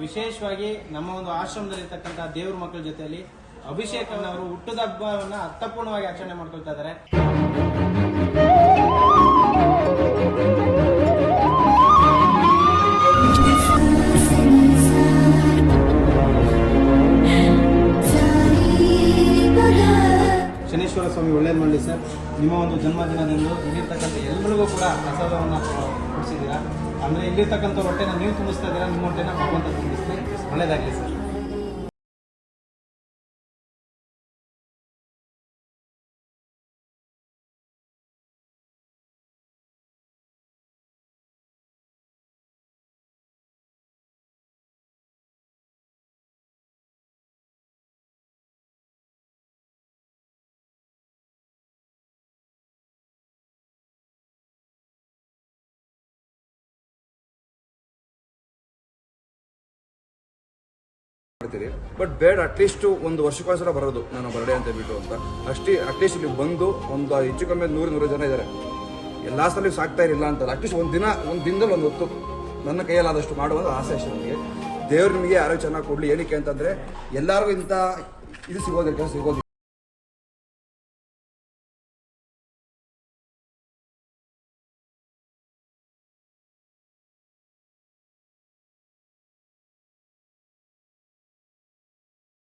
ವಿಶೇಷವಾಗಿ ನಮ್ಮ ಒಂದು ಆಶ್ರಮದಲ್ಲಿರ್ತಕ್ಕಂಥ ದೇವ್ರ ಮಕ್ಕಳ ಜೊತೆಯಲ್ಲಿ ಅಭಿಷೇಕ್ ಅವರು ಹುಟ್ಟದ ಹಬ್ಬವನ್ನ ಅರ್ಥಪೂರ್ಣವಾಗಿ ಆಚರಣೆ ಮಾಡ್ಕೊಳ್ತಾ ಇದ್ದಾರೆ. ಶನೀಶ್ವರ ಸ್ವಾಮಿ ಒಳ್ಳೇದು ಮಾಡಲಿ ಸರ್. ನಿಮ್ಮ ಒಂದು ಜನ್ಮದಿನದಂದು ಇಲ್ಲಿರ್ತಕ್ಕಂಥ ಎಲ್ಲರಿಗೂ ಕೂಡ ಪ್ರಸಾದವನ್ನು ಕೊಡಿಸಿದ್ದೀರಾ? ಅಂದರೆ ಇಲ್ಲಿರ್ತಕ್ಕಂಥ ಹೊಟ್ಟೆನ ನೀವು ತುಂಬಿಸ್ತಾ ಇದ್ದೀರಾ? ನಿಮ್ಮ ಹೊಟ್ಟೆನ ಭಗವಂತ ತುಂಬಿಸ್ತೀನಿ ಒಳ್ಳೇದಾಗಲಿ ಸರ್. ಮಾಡ್ತೀರಿ ಬಟ್ ಬೇಡ ಅಟ್ಲೀಸ್ಟ್ ಒಂದು ವರ್ಷಕ್ಕೊಂದ್ಸಲ ಬರೋದು ನಾನು ಬರ್ಡೇ ಅಂತ ಹೇಳ್ಬಿಟ್ಟು ಅಂತ. ಅಷ್ಟೇ ಅಟ್ಲೀಸ್ಟ್ ಇಲ್ಲಿ ಬಂದು ಒಂದು ಹೆಚ್ಚು ಕಮ್ಮಿ ನೂರು ನೂರು ಜನ ಇದ್ದಾರೆ ಎಲ್ಲ ಸಲ ಸಾಕ್ತಾ ಇರಲಿಲ್ಲ ಅಂತ ಅಟ್ಲೀಸ್ಟ್ ಒಂದು ದಿನ, ಒಂದು ದಿನದಲ್ಲಿ ಒಂದು ಹೊತ್ತು ನನ್ನ ಕೈಯಲ್ಲಾದಷ್ಟು ಮಾಡುವ ಆಸೆ ಅಷ್ಟೇ ನನಗೆ ದೇವ್ರು ನಿಮಗೆ ಯಾರೋ ಚೆನ್ನಾಗಿ ಕೊಡಲಿ ಏನಕ್ಕೆ ಅಂತಂದರೆ ಎಲ್ಲರಿಗೂ ಇಂಥ ಇದು ಸಿಗೋದಿಲ್ಲ ಸಿಗೋದಿಲ್ಲ.